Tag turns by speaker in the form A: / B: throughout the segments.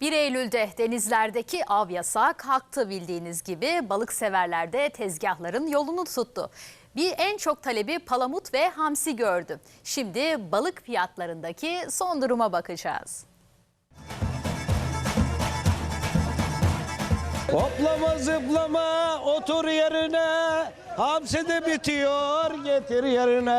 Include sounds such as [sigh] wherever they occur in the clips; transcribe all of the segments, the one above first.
A: 1 Eylül'de denizlerdeki av yasağı kalktı bildiğiniz gibi balık severler de tezgahların yolunu tuttu. Bir en çok talebi palamut ve hamsi gördü. Şimdi balık fiyatlarındaki son duruma bakacağız.
B: Hoplama zıplama otur yerine Hamsi de bitiyor getir yerine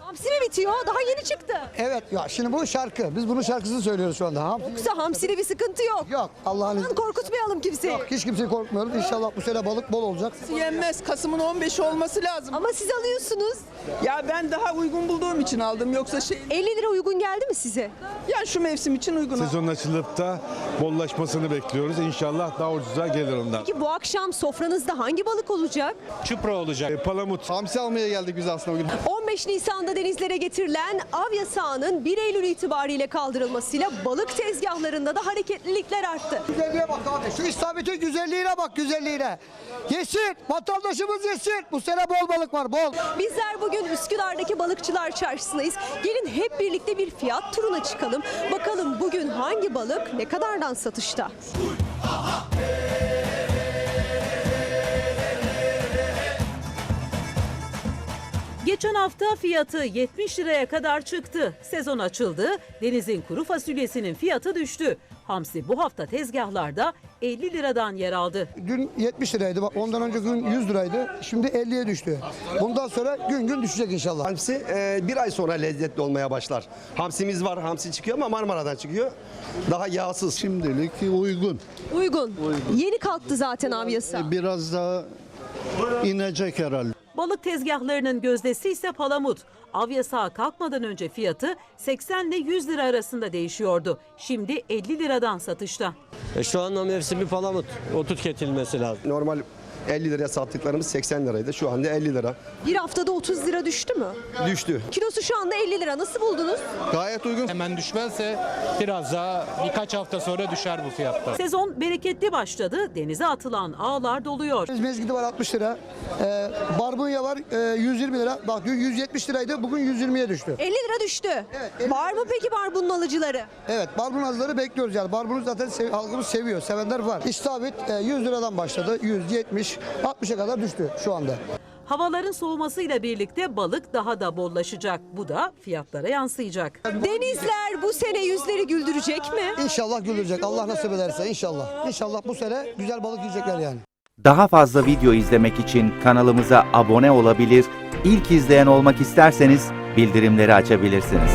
C: Hamsi mi bitiyor? Daha yeni çıktı.
D: Evet ya şimdi bu şarkı. Biz bunun şarkısını söylüyoruz şu anda. Ha?
C: Yoksa hamside bir sıkıntı yok.
D: Yok Allah'ın izniyle.
C: Korkutmayalım kimseyi.
D: Yok, hiç kimseyi korkmuyoruz. İnşallah bu sene balık bol olacak.
E: Yenmez. Kasım'ın 15'i olması lazım.
C: Ama siz alıyorsunuz.
E: Ya ben daha uygun bulduğum için aldım. Yoksa şey
C: 50 lira uygun geldi mi size?
E: ya şu mevsim için uygun.
F: Sezon açılıp da bollaşmasını bekliyoruz. İnşallah daha ucuza gelir ondan.
C: Peki bu akşam sofranızda hangi balık olacak?
F: Çupra olacak. E, palamut.
D: Hamsi almaya geldik biz aslında bugün. [laughs]
C: 15 Nisan'da denizlere getirilen av yasağının 1 Eylül itibariyle kaldırılmasıyla balık tezgahlarında da hareketlilikler arttı.
D: Güzelliğe bak abi. Şu istabitin güzelliğine bak güzelliğine. Yesin. Vatandaşımız yesin. Bu sene bol balık var bol.
C: Bizler bugün Üsküdar'daki balıkçılar çarşısındayız. Gelin hep birlikte bir fiyat turuna çıkalım. Bakalım bugün hangi balık ne kadardan satışta?
G: Geçen hafta fiyatı 70 liraya kadar çıktı. Sezon açıldı. Denizin kuru fasulyesinin fiyatı düştü. Hamsi bu hafta tezgahlarda 50 liradan yer aldı.
D: Dün 70 liraydı. Bak ondan önce gün 100 liraydı. Şimdi 50'ye düştü. Bundan sonra gün gün düşecek inşallah.
H: Hamsi e, bir ay sonra lezzetli olmaya başlar. Hamsimiz var, hamsi çıkıyor ama Marmara'dan çıkıyor. Daha yağsız.
I: Şimdilik uygun.
C: Uygun. Yeni kalktı zaten av yasağı.
I: Biraz daha inecek herhalde.
G: Balık tezgahlarının gözdesi ise palamut. Av yasağı kalkmadan önce fiyatı 80 ile 100 lira arasında değişiyordu. Şimdi 50 liradan satışta.
B: E şu anda mevsimi palamut o tüketilmesi lazım
H: Normal 50 liraya sattıklarımız 80 liraydı. Şu anda 50 lira.
C: Bir haftada 30 lira düştü mü?
H: Düştü.
C: Kilosu şu anda 50 lira. Nasıl buldunuz?
H: Gayet uygun.
J: Hemen düşmezse biraz daha birkaç hafta sonra düşer bu fiyatta.
G: Sezon bereketli başladı. Denize atılan ağlar doluyor.
D: Mezgidi var 60 lira. Ee, barbunya var e, 120 lira. Bak dün 170 liraydı. Bugün 120'ye düştü.
C: 50 lira düştü.
D: Evet, 50
C: Var mı peki barbunun alıcıları?
D: Evet barbun azları bekliyoruz yani. Barbunu zaten sev- halkımız seviyor. Sevenler var. İstavrit e, 100 liradan başladı. 100, 70, 60'a kadar düştü şu anda.
G: Havaların soğumasıyla birlikte balık daha da bollaşacak. Bu da fiyatlara yansıyacak.
C: Denizler bu sene yüzleri güldürecek mi?
D: İnşallah gülecek. Allah nasip ederse inşallah. İnşallah bu sene güzel balık yiyecekler yani.
K: Daha fazla video izlemek için kanalımıza abone olabilir, ilk izleyen olmak isterseniz bildirimleri açabilirsiniz.